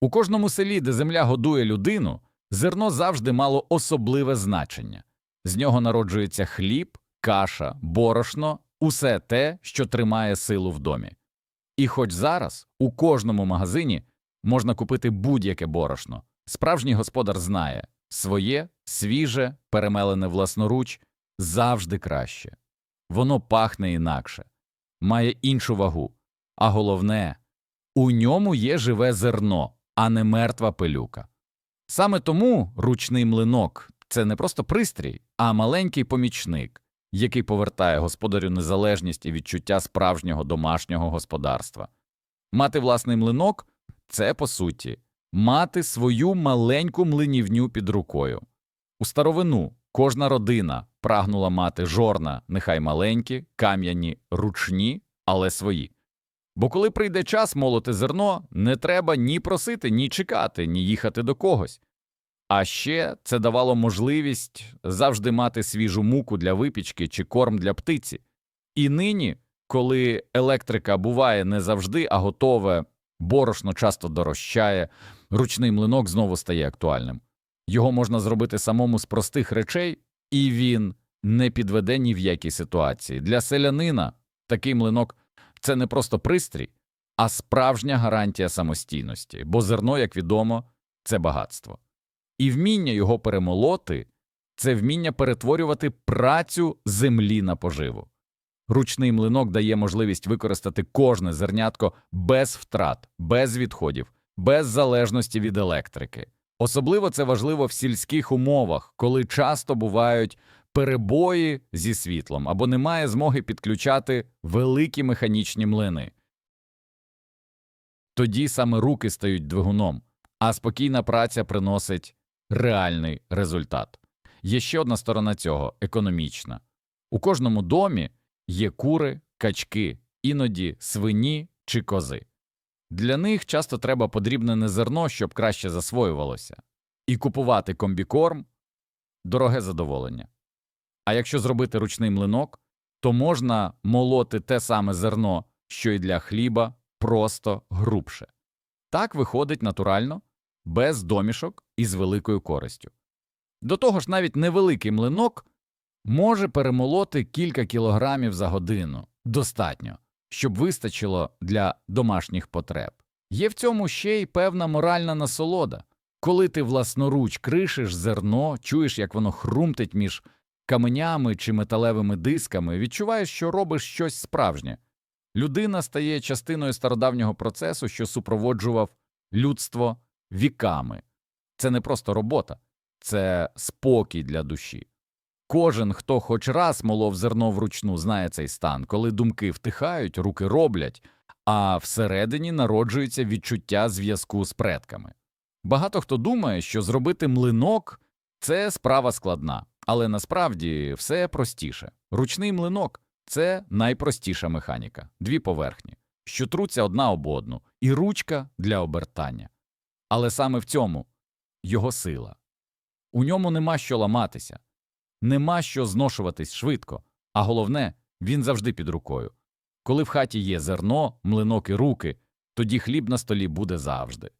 У кожному селі, де земля годує людину, зерно завжди мало особливе значення. З нього народжується хліб, каша, борошно, усе те, що тримає силу в домі. І хоч зараз у кожному магазині можна купити будь-яке борошно, справжній господар знає своє, свіже, перемелене власноруч завжди краще. Воно пахне інакше, має іншу вагу, а головне у ньому є живе зерно, а не мертва пилюка. Саме тому ручний млинок це не просто пристрій, а маленький помічник, який повертає господарю незалежність і відчуття справжнього домашнього господарства. Мати власний млинок це, по суті, мати свою маленьку млинівню під рукою. У старовину кожна родина прагнула мати жорна, нехай маленькі, кам'яні, ручні, але свої. Бо коли прийде час молоти зерно, не треба ні просити, ні чекати, ні їхати до когось. А ще це давало можливість завжди мати свіжу муку для випічки чи корм для птиці. І нині, коли електрика буває не завжди, а готове, борошно часто дорожчає, ручний млинок знову стає актуальним. Його можна зробити самому з простих речей, і він не підведе ні в якій ситуації. Для селянина такий млинок це не просто пристрій, а справжня гарантія самостійності, бо зерно, як відомо, це багатство. І вміння його перемолоти це вміння перетворювати працю землі на поживу. Ручний млинок дає можливість використати кожне зернятко без втрат, без відходів, без залежності від електрики. Особливо це важливо в сільських умовах, коли часто бувають перебої зі світлом або немає змоги підключати великі механічні млини. Тоді саме руки стають двигуном, а спокійна праця приносить реальний результат. Є ще одна сторона цього економічна. У кожному домі є кури, качки, іноді свині чи кози. Для них часто треба подрібнене зерно, щоб краще засвоювалося, і купувати комбікорм дороге задоволення. А якщо зробити ручний млинок, то можна молоти те саме зерно, що й для хліба, просто грубше. Так виходить натурально, без домішок і з великою користю. До того ж, навіть невеликий млинок може перемолоти кілька кілограмів за годину достатньо, щоб вистачило для домашніх потреб. Є в цьому ще й певна моральна насолода. Коли ти власноруч кришиш зерно, чуєш, як воно хрумтить між каменями чи металевими дисками, відчуваєш, що робиш щось справжнє. Людина стає частиною стародавнього процесу, що супроводжував людство віками. Це не просто робота, це спокій для душі. Кожен, хто хоч раз молов зерно вручну, знає цей стан, коли думки втихають, руки роблять, а всередині народжується відчуття зв'язку з предками. Багато хто думає, що зробити млинок це справа складна, але насправді все простіше. Ручний млинок це найпростіша механіка, дві поверхні, що труться одна об одну, і ручка для обертання. Але саме в цьому його сила. У ньому нема що ламатися, нема що зношуватись швидко, а головне, він завжди під рукою. Коли в хаті є зерно, млинок і руки, тоді хліб на столі буде завжди.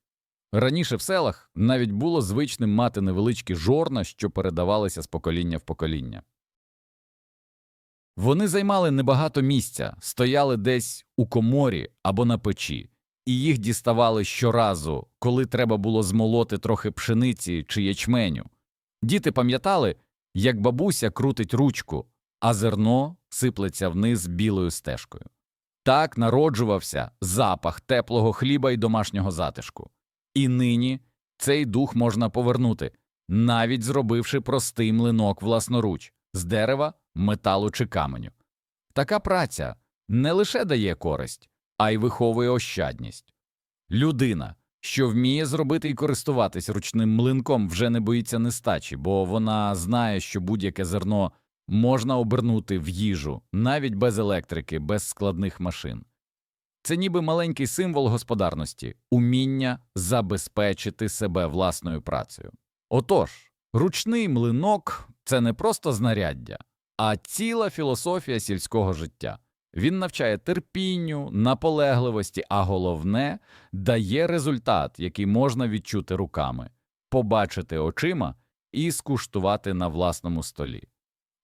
Раніше в селах навіть було звичним мати невеличкі жорна, що передавалися з покоління в покоління. Вони займали небагато місця, стояли десь у коморі або на печі, і їх діставали щоразу, коли треба було змолоти трохи пшениці чи ячменю. Діти пам'ятали, як бабуся крутить ручку, а зерно сиплеться вниз білою стежкою. Так народжувався запах теплого хліба і домашнього затишку. І нині цей дух можна повернути, навіть зробивши простий млинок власноруч з дерева, металу чи каменю. Така праця не лише дає користь, а й виховує ощадність. Людина, що вміє зробити і користуватись ручним млинком, вже не боїться нестачі, бо вона знає, що будь-яке зерно можна обернути в їжу, навіть без електрики, без складних машин. Це ніби маленький символ господарності, уміння забезпечити себе власною працею. Отож, ручний млинок це не просто знаряддя, а ціла філософія сільського життя. Він навчає терпінню, наполегливості, а головне дає результат, який можна відчути руками, побачити очима і скуштувати на власному столі.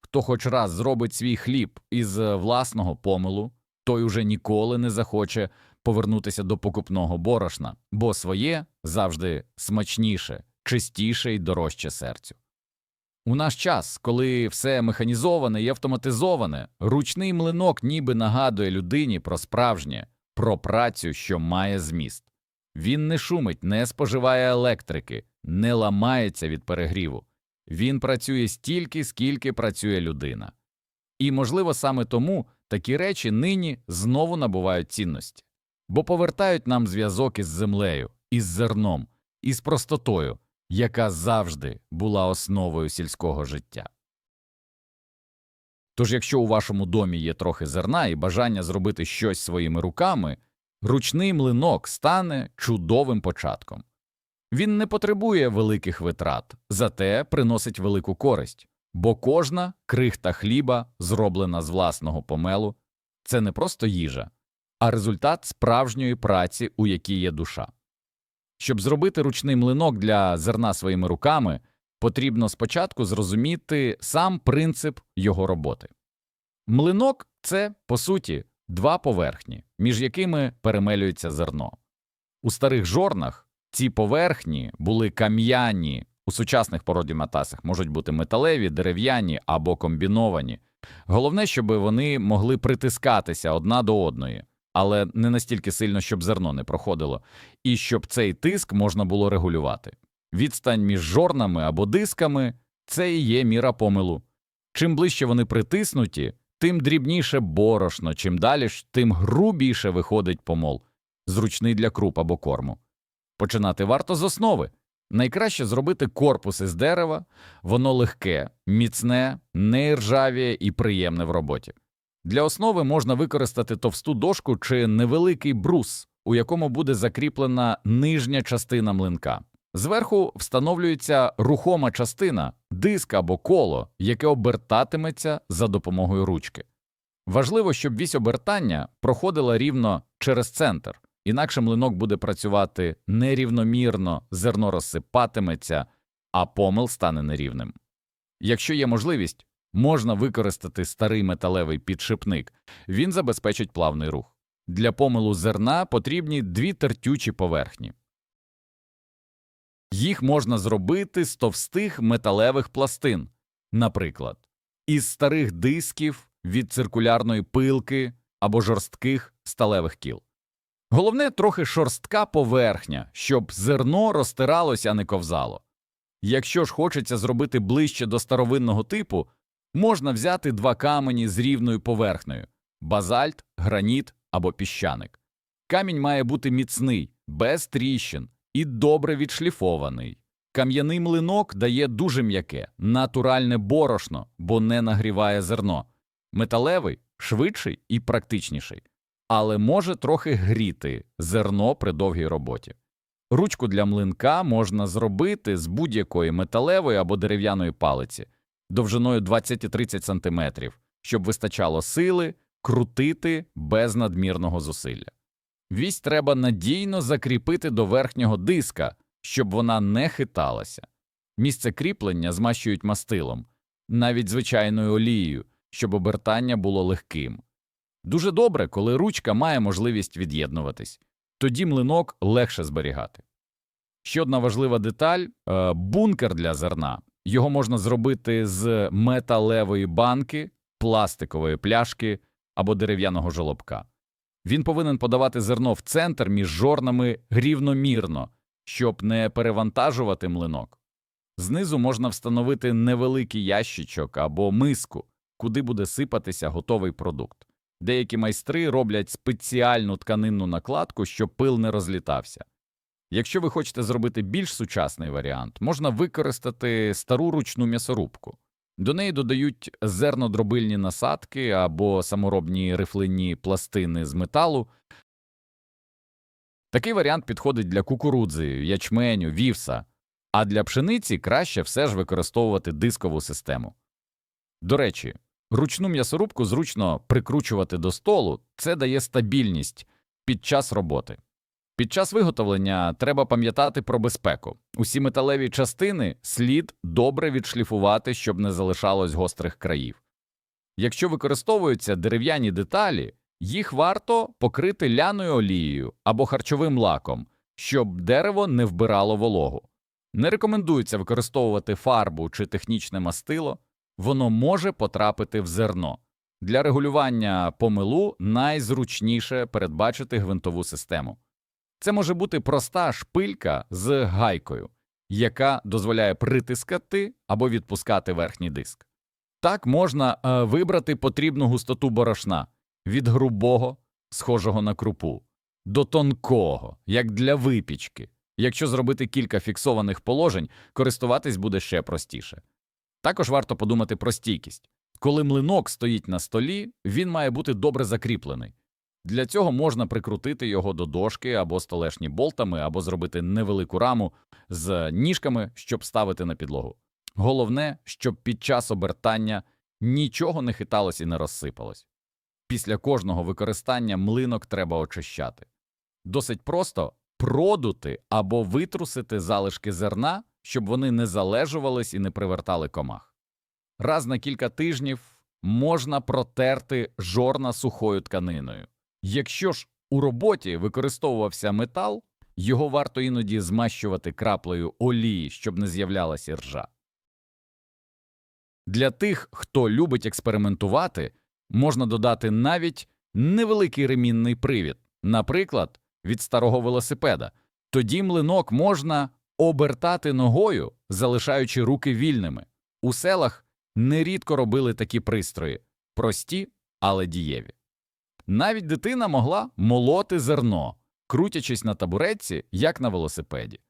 Хто хоч раз зробить свій хліб із власного помилу, той уже ніколи не захоче повернутися до покупного борошна, бо своє завжди смачніше, чистіше і дорожче серцю. У наш час, коли все механізоване і автоматизоване, ручний млинок ніби нагадує людині про справжнє, про працю, що має зміст. Він не шумить, не споживає електрики, не ламається від перегріву. Він працює стільки, скільки працює людина. І, можливо, саме тому такі речі нині знову набувають цінності, бо повертають нам зв'язок із землею, із зерном, із простотою, яка завжди була основою сільського життя. Тож, якщо у вашому домі є трохи зерна і бажання зробити щось своїми руками, ручний млинок стане чудовим початком. Він не потребує великих витрат, зате приносить велику користь, бо кожна крихта хліба, зроблена з власного помелу, це не просто їжа, а результат справжньої праці, у якій є душа. Щоб зробити ручний млинок для зерна своїми руками, потрібно спочатку зрозуміти сам принцип його роботи. Млинок це, по суті, два поверхні, між якими перемелюється зерно. У старих жорнах ці поверхні були кам'яні, у сучасних породіматасах можуть бути металеві, дерев'яні або комбіновані. Головне, щоб вони могли притискатися одна до одної, але не настільки сильно, щоб зерно не проходило, і щоб цей тиск можна було регулювати. Відстань між жорнами або дисками це і є міра помилу. Чим ближче вони притиснуті, тим дрібніше борошно, чим далі, тим грубіше виходить помол, зручний для круп або корму. Починати варто з основи. Найкраще зробити корпус із дерева, воно легке, міцне, не і приємне в роботі. Для основи можна використати товсту дошку чи невеликий брус, у якому буде закріплена нижня частина млинка. Зверху встановлюється рухома частина, диск або коло, яке обертатиметься за допомогою ручки. Важливо, щоб вісь обертання проходила рівно через центр, інакше млинок буде працювати нерівномірно, зерно розсипатиметься, а помил стане нерівним. Якщо є можливість, можна використати старий металевий підшипник, він забезпечить плавний рух. Для помилу зерна потрібні дві тертючі поверхні. Їх можна зробити з товстих металевих пластин, наприклад, із старих дисків від циркулярної пилки або жорстких сталевих кіл. Головне трохи шорстка поверхня, щоб зерно розтиралося, а не ковзало. Якщо ж хочеться зробити ближче до старовинного типу, можна взяти два камені з рівною поверхнею базальт, граніт або піщаник. Камінь має бути міцний, без тріщин і добре відшліфований. Кам'яний млинок дає дуже м'яке, натуральне борошно, бо не нагріває зерно. Металевий швидший і практичніший, але може трохи гріти зерно при довгій роботі. Ручку для млинка можна зробити з будь-якої металевої або дерев'яної палиці довжиною 20-30 см, щоб вистачало сили крутити без надмірного зусилля. Вісь треба надійно закріпити до верхнього диска, щоб вона не хиталася. Місце кріплення змащують мастилом, навіть звичайною олією, щоб обертання було легким. Дуже добре, коли ручка має можливість від'єднуватись, тоді млинок легше зберігати. Ще одна важлива деталь е, бункер для зерна. Його можна зробити з металевої банки, пластикової пляшки або дерев'яного жолобка. Він повинен подавати зерно в центр між жорнами рівномірно, щоб не перевантажувати млинок. Знизу можна встановити невеликий ящичок або миску, куди буде сипатися готовий продукт. Деякі майстри роблять спеціальну тканинну накладку, щоб пил не розлітався. Якщо ви хочете зробити більш сучасний варіант, можна використати стару ручну м'ясорубку. До неї додають зернодробильні насадки або саморобні рифлені пластини з металу. Такий варіант підходить для кукурудзи, ячменю, вівса, а для пшениці краще все ж використовувати дискову систему. До речі, Ручну м'ясорубку зручно прикручувати до столу, це дає стабільність під час роботи. Під час виготовлення треба пам'ятати про безпеку. Усі металеві частини слід добре відшліфувати, щоб не залишалось гострих країв. Якщо використовуються дерев'яні деталі, їх варто покрити ляною олією або харчовим лаком, щоб дерево не вбирало вологу. Не рекомендується використовувати фарбу чи технічне мастило, воно може потрапити в зерно. Для регулювання помилу найзручніше передбачити гвинтову систему. Це може бути проста шпилька з гайкою, яка дозволяє притискати або відпускати верхній диск. Так можна е, вибрати потрібну густоту борошна від грубого, схожого на крупу, до тонкого, як для випічки. Якщо зробити кілька фіксованих положень, користуватись буде ще простіше. Також варто подумати про стійкість. Коли млинок стоїть на столі, він має бути добре закріплений. Для цього можна прикрутити його до дошки або столешні болтами, або зробити невелику раму з ніжками, щоб ставити на підлогу. Головне, щоб під час обертання нічого не хиталось і не розсипалось. Після кожного використання млинок треба очищати. Досить просто продути або витрусити залишки зерна, щоб вони не залежувались і не привертали комах. Раз на кілька тижнів можна протерти жорна сухою тканиною. Якщо ж у роботі використовувався метал, його варто іноді змащувати краплею олії, щоб не з'являлася ржа. Для тих, хто любить експериментувати, можна додати навіть невеликий ремінний привід, наприклад, від старого велосипеда. Тоді млинок можна обертати ногою, залишаючи руки вільними. У селах нерідко робили такі пристрої прості, але дієві. Навіть дитина могла молоти зерно, крутячись на табуретці, як на велосипеді.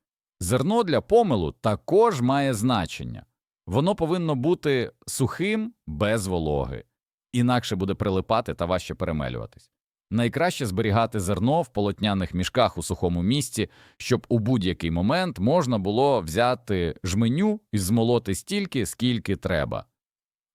Зерно для помилу також має значення. Воно повинно бути сухим без вологи, інакше буде прилипати та важче перемелюватись. Найкраще зберігати зерно в полотняних мішках у сухому місці, щоб у будь-який момент можна було взяти жменю і змолоти стільки, скільки треба.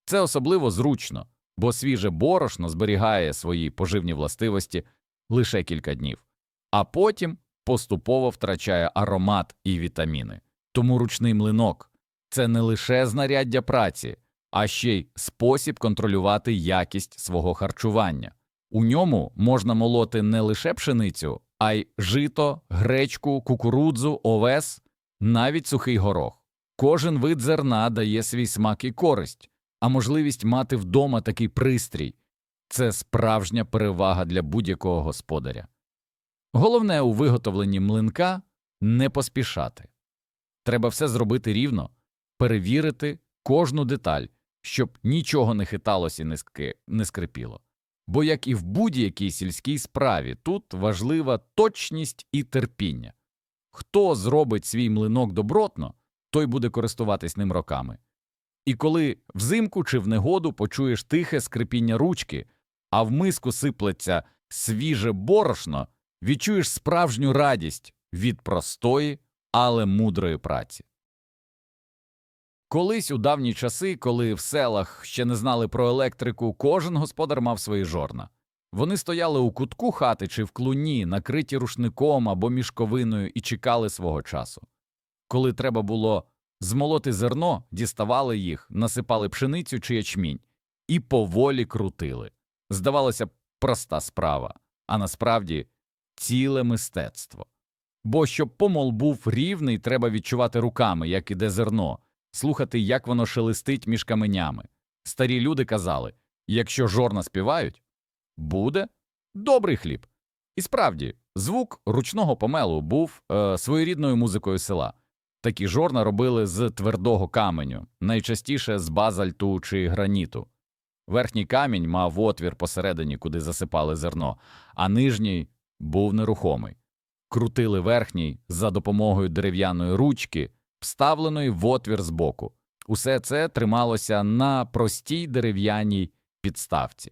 Це особливо зручно, бо свіже борошно зберігає свої поживні властивості лише кілька днів, а потім поступово втрачає аромат і вітаміни. Тому ручний млинок це не лише знаряддя праці, а ще й спосіб контролювати якість свого харчування. У ньому можна молоти не лише пшеницю, а й жито, гречку, кукурудзу, овес, навіть сухий горох. Кожен вид зерна дає свій смак і користь, а можливість мати вдома такий пристрій це справжня перевага для будь-якого господаря. Головне у виготовленні млинка не поспішати. Треба все зробити рівно, перевірити кожну деталь, щоб нічого не хиталося і не, скрипіло. Бо, як і в будь-якій сільській справі, тут важлива точність і терпіння. Хто зробить свій млинок добротно, той буде користуватись ним роками. І коли взимку чи в негоду почуєш тихе скрипіння ручки, а в миску сиплеться свіже борошно, відчуєш справжню радість від простої, але мудрої праці. Колись у давні часи, коли в селах ще не знали про електрику, кожен господар мав свої жорна. Вони стояли у кутку хати чи в клуні, накриті рушником або мішковиною, і чекали свого часу. Коли треба було змолоти зерно, діставали їх, насипали пшеницю чи ячмінь і поволі крутили. Здавалося проста справа, а насправді ціле мистецтво. Бо щоб помол був рівний, треба відчувати руками, як іде зерно слухати, як воно шелестить між каменями. Старі люди казали якщо жорна співають, буде добрий хліб. І справді, звук ручного помелу був е, своєрідною музикою села. Такі жорна робили з твердого каменю, найчастіше з базальту чи граніту. Верхній камінь мав отвір посередині, куди засипали зерно, а нижній був нерухомий. Крутили верхній за допомогою дерев'яної ручки, вставленої в отвір збоку. Усе це трималося на простій дерев'яній підставці.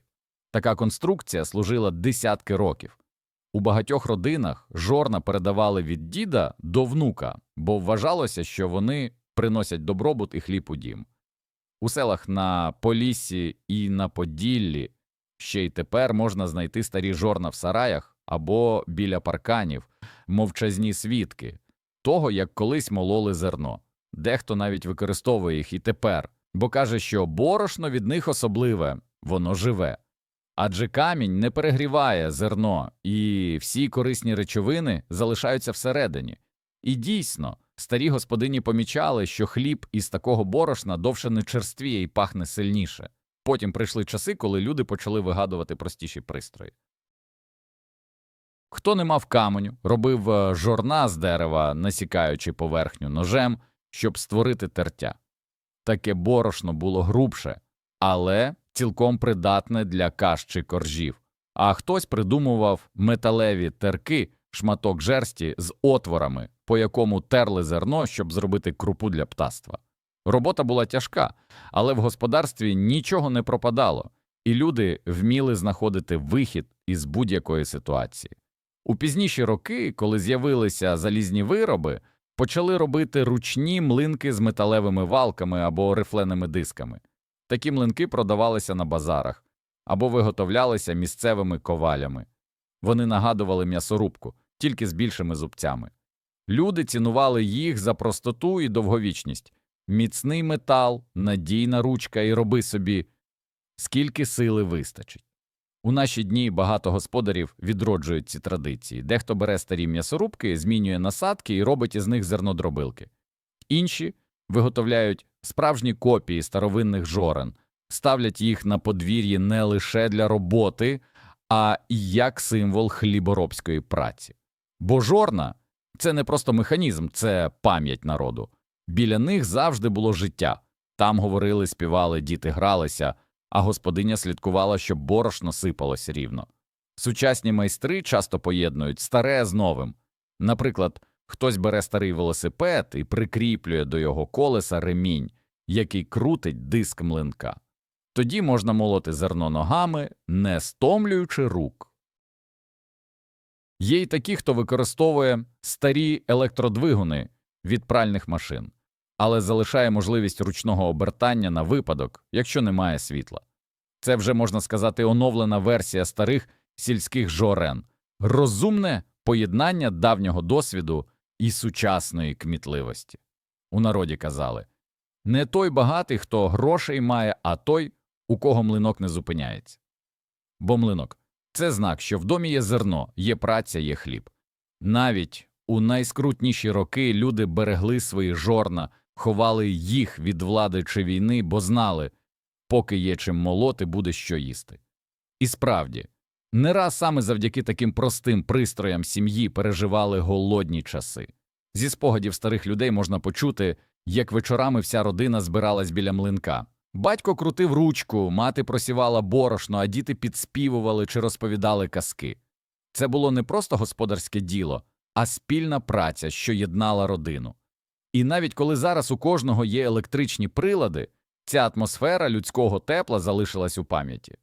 Така конструкція служила десятки років. У багатьох родинах жорна передавали від діда до внука, бо вважалося, що вони приносять добробут і хліб у дім. У селах на Поліссі і на Поділлі ще й тепер можна знайти старі жорна в сараях або біля парканів, мовчазні свідки того, як колись мололи зерно. Дехто навіть використовує їх і тепер, бо каже, що борошно від них особливе, воно живе. Адже камінь не перегріває зерно, і всі корисні речовини залишаються всередині. І дійсно, старі господині помічали, що хліб із такого борошна довше не черствіє і пахне сильніше. Потім прийшли часи, коли люди почали вигадувати простіші пристрої. Хто не мав каменю, робив е, жорна з дерева, насікаючи поверхню ножем, щоб створити тертя. Таке борошно було грубше, але цілком придатне для каш чи коржів. А хтось придумував металеві терки, шматок жерсті з отворами, по якому терли зерно, щоб зробити крупу для птаства. Робота була тяжка, але в господарстві нічого не пропадало, і люди вміли знаходити вихід із будь-якої ситуації. У пізніші роки, коли з'явилися залізні вироби, почали робити ручні млинки з металевими валками або рифленими дисками. Такі млинки продавалися на базарах або виготовлялися місцевими ковалями. Вони нагадували м'ясорубку, тільки з більшими зубцями. Люди цінували їх за простоту і довговічність міцний метал, надійна ручка і роби собі, скільки сили вистачить. У наші дні багато господарів відроджують ці традиції. Дехто бере старі м'ясорубки, змінює насадки і робить із них зернодробилки. Інші виготовляють справжні копії старовинних жорен, ставлять їх на подвір'ї не лише для роботи, а й як символ хліборобської праці. Бо жорна це не просто механізм, це пам'ять народу. Біля них завжди було життя. Там говорили, співали, діти гралися, а господиня слідкувала, щоб борошно сипалось рівно. Сучасні майстри часто поєднують старе з новим. Наприклад, хтось бере старий велосипед і прикріплює до його колеса ремінь, який крутить диск млинка. Тоді можна молоти зерно ногами, не стомлюючи рук. Є й такі, хто використовує старі електродвигуни від пральних машин, але залишає можливість ручного обертання на випадок, якщо немає світла. Це вже можна сказати оновлена версія старих сільських жорен, розумне поєднання давнього досвіду і сучасної кмітливості. У народі казали не той багатий, хто грошей має, а той, у кого млинок не зупиняється. Бо млинок це знак, що в домі є зерно, є праця, є хліб. Навіть у найскрутніші роки люди берегли свої жорна, ховали їх від влади чи війни, бо знали, поки є чим молоти, буде що їсти. І справді, не раз саме завдяки таким простим пристроям сім'ї переживали голодні часи. Зі спогадів старих людей можна почути, як вечорами вся родина збиралась біля млинка. Батько крутив ручку, мати просівала борошно, а діти підспівували чи розповідали казки. Це було не просто господарське діло, а спільна праця, що єднала родину. І навіть коли зараз у кожного є електричні прилади, ця атмосфера людського тепла залишилась у пам'яті.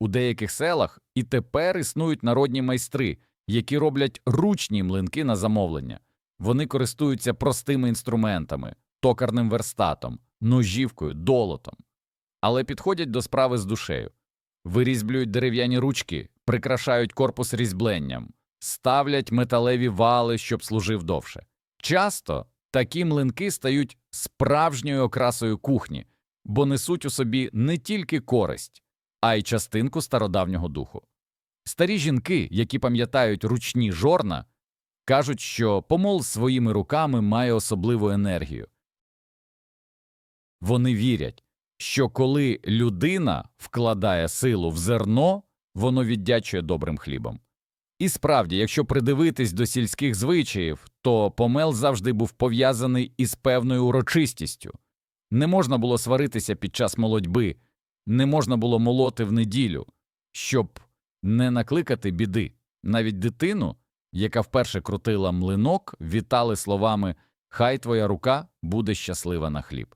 У деяких селах і тепер існують народні майстри, які роблять ручні млинки на замовлення. Вони користуються простими інструментами, токарним верстатом, ножівкою, долотом, але підходять до справи з душею, вирізблюють дерев'яні ручки, прикрашають корпус різьбленням, ставлять металеві вали, щоб служив довше. Часто такі млинки стають справжньою окрасою кухні, бо несуть у собі не тільки користь, а й частинку стародавнього духу. Старі жінки, які пам'ятають ручні жорна, кажуть, що помол своїми руками має особливу енергію. Вони вірять, що коли людина вкладає силу в зерно, воно віддячує добрим хлібом. І справді, якщо придивитись до сільських звичаїв, то помел завжди був пов'язаний із певною урочистістю. Не можна було сваритися під час молодьби, не можна було молоти в неділю, щоб не накликати біди. Навіть дитину, яка вперше крутила млинок, вітали словами Хай твоя рука буде щаслива на хліб.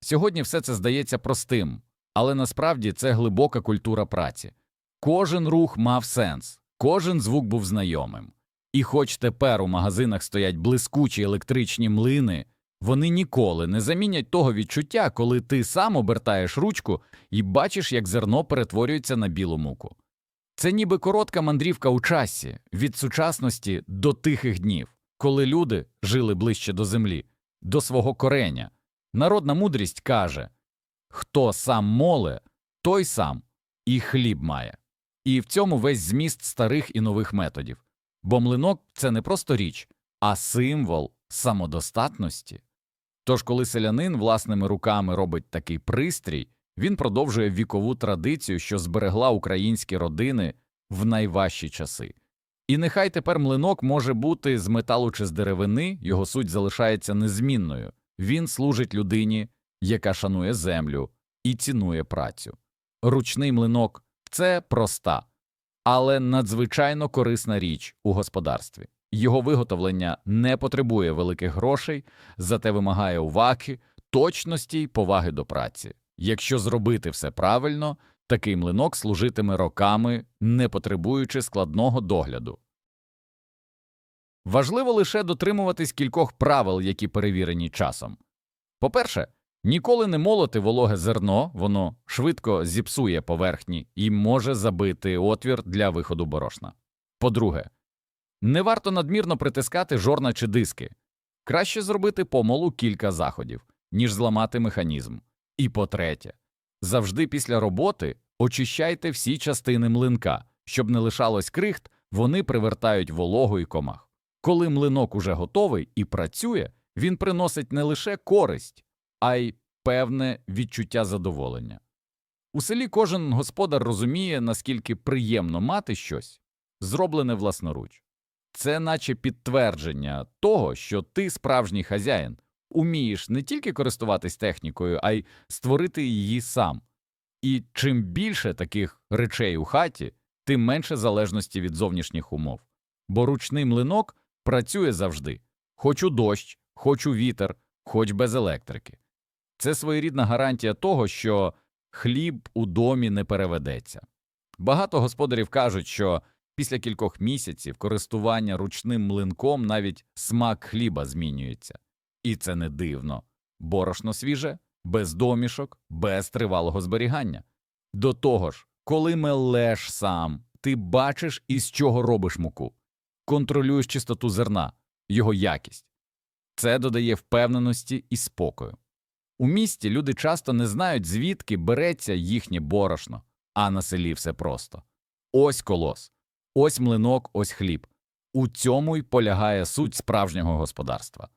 Сьогодні все це здається простим, але насправді це глибока культура праці. Кожен рух мав сенс, кожен звук був знайомим. І хоч тепер у магазинах стоять блискучі електричні млини, Вони ніколи не замінять того відчуття, коли ти сам обертаєш ручку і бачиш, як зерно перетворюється на білу муку. Це ніби коротка мандрівка у часі від сучасності до тихих днів, коли люди жили ближче до землі, до свого кореня. Народна мудрість каже хто сам моле, той сам і хліб має. І в цьому весь зміст старих і нових методів. Бо млинок це не просто річ, а символ самодостатності. Тож, коли селянин власними руками робить такий пристрій, він продовжує вікову традицію, що зберегла українські родини в найважчі часи. І нехай тепер млинок може бути з металу чи з деревини, його суть залишається незмінною. Він служить людині, яка шанує землю і цінує працю. Ручний млинок це проста, але надзвичайно корисна річ у господарстві. Його виготовлення не потребує великих грошей, зате вимагає уваги, точності й поваги до праці. Якщо зробити все правильно, такий млинок служитиме роками, не потребуючи складного догляду. Важливо лише дотримуватись кількох правил, які перевірені часом. По-перше, ніколи не молоти вологе зерно, воно швидко зіпсує поверхні і може забити отвір для виходу борошна. По-друге, не варто надмірно притискати жорна чи диски. Краще зробити помолу кілька заходів, ніж зламати механізм. І по-третє, завжди після роботи очищайте всі частини млинка, щоб не лишалось крихт, вони привертають вологу і комах. Коли млинок уже готовий і працює, він приносить не лише користь, а й певне відчуття задоволення. У селі кожен господар розуміє, наскільки приємно мати щось, зроблене власноруч. Це наче підтвердження того, що ти справжній хазяїн, умієш не тільки користуватись технікою, а й створити її сам. І чим більше таких речей у хаті, тим менше залежності від зовнішніх умов. Бо ручний млинок працює завжди хоч у дощ, хоч у вітер, хоч без електрики. Це своєрідна гарантія того, що хліб у домі не переведеться. Багато господарів кажуть, що після кількох місяців користування ручним млинком навіть смак хліба змінюється. І це не дивно. Борошно свіже, без домішок, без тривалого зберігання. До того ж, коли мелеш сам, ти бачиш, із чого робиш муку, контролюєш чистоту зерна, його якість. Це додає впевненості і спокою. У місті люди часто не знають, звідки береться їхнє борошно, а на селі все просто. Ось колос, ось млинок, ось хліб. У цьому й полягає суть справжнього господарства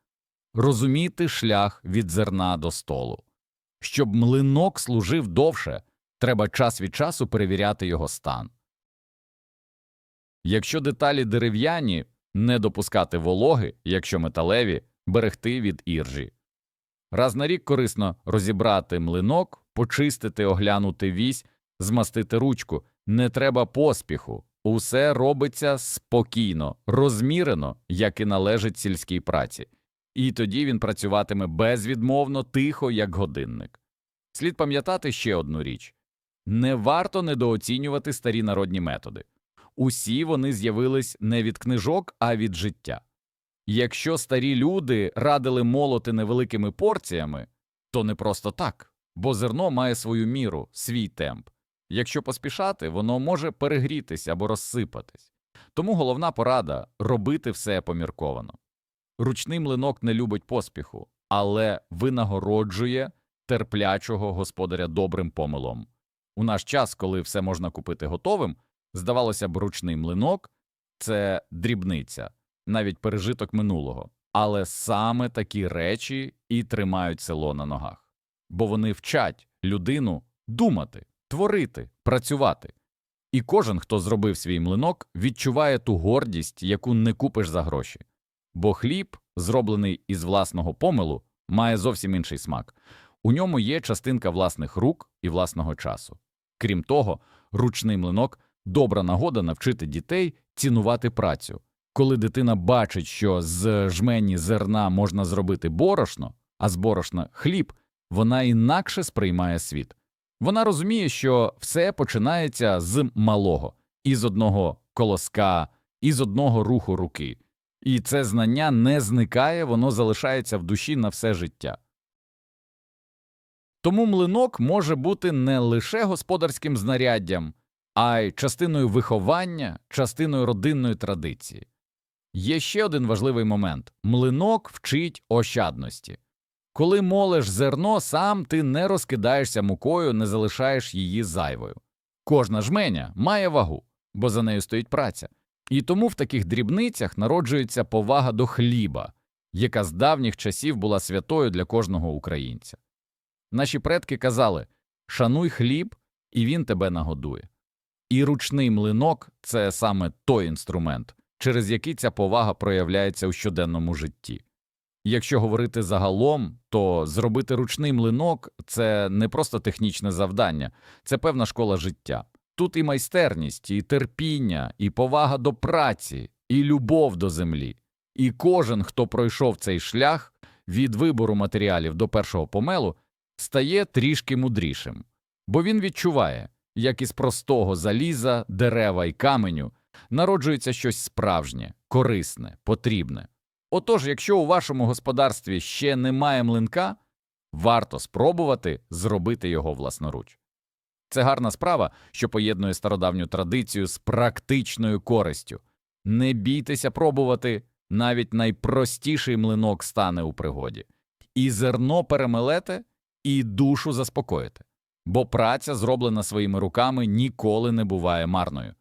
розуміти шлях від зерна до столу. Щоб млинок служив довше, треба час від часу перевіряти його стан. Якщо деталі дерев'яні, не допускати вологи, якщо металеві, берегти від іржі. Раз на рік корисно розібрати млинок, почистити, оглянути вісь, змастити ручку. Не треба поспіху. Усе робиться спокійно, розмірено, як і належить сільській праці, і тоді він працюватиме безвідмовно, тихо, як годинник. Слід пам'ятати ще одну річ не варто недооцінювати старі народні методи. Усі вони з'явились не від книжок, а від життя. Якщо старі люди радили молоти невеликими порціями, то не просто так, бо зерно має свою міру, свій темп. Якщо поспішати, воно може перегрітись або розсипатись. Тому головна порада робити все помірковано. Ручний млинок не любить поспіху, але винагороджує терплячого господаря добрим помилом. У наш час, коли все можна купити готовим, здавалося б, ручний млинок це дрібниця, навіть пережиток минулого. Але саме такі речі і тримають село на ногах, бо вони вчать людину думати, творити, працювати. І кожен, хто зробив свій млинок, відчуває ту гордість, яку не купиш за гроші. Бо хліб, зроблений із власного помилу, має зовсім інший смак. У ньому є частинка власних рук і власного часу. Крім того, ручний млинок добра нагода навчити дітей цінувати працю. Коли дитина бачить, що з жмені зерна можна зробити борошно, а з борошна хліб, вона інакше сприймає світ. Вона розуміє, що все починається з малого, із одного колоска, із одного руху руки. І це знання не зникає, воно залишається в душі на все життя. Тому млинок може бути не лише господарським знаряддям, а й частиною виховання, частиною родинної традиції. Є ще один важливий момент млинок вчить ощадності. Коли молиш зерно, сам ти не розкидаєшся мукою, не залишаєш її зайвою. Кожна жменя має вагу, бо за нею стоїть праця. І тому в таких дрібницях народжується повага до хліба, яка з давніх часів була святою для кожного українця. Наші предки казали шануй хліб, і він тебе нагодує. І ручний млинок це саме той інструмент, через який ця повага проявляється у щоденному житті. Якщо говорити загалом, то зробити ручний млинок це не просто технічне завдання, це певна школа життя. Тут і майстерність, і терпіння, і повага до праці, і любов до землі. І кожен, хто пройшов цей шлях від вибору матеріалів до першого помелу, стає трішки мудрішим, бо він відчуває, як із простого заліза, дерева і каменю народжується щось справжнє, корисне, потрібне. Отож, якщо у вашому господарстві ще немає млинка, варто спробувати зробити його власноруч. Це гарна справа, що поєднує стародавню традицію з практичною користю. Не бійтеся пробувати, навіть найпростіший млинок стане у пригоді. І зерно перемелете, і душу заспокоїте. Бо праця, зроблена своїми руками, ніколи не буває марною.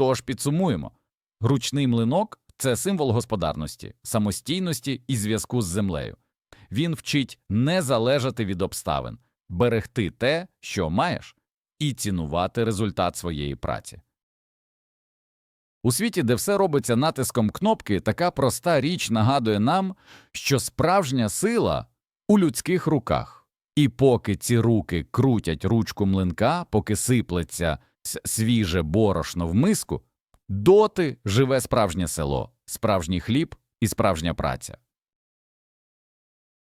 Тож підсумуємо ручний млинок це символ господарності, самостійності і зв'язку з землею. Він вчить не залежати від обставин, берегти те, що маєш, і цінувати результат своєї праці. У світі, де все робиться натиском кнопки, така проста річ нагадує нам, що справжня сила у людських руках. І поки ці руки крутять ручку млинка, поки сиплеться свіже борошно в миску, доти живе справжнє село, справжній хліб і справжня праця.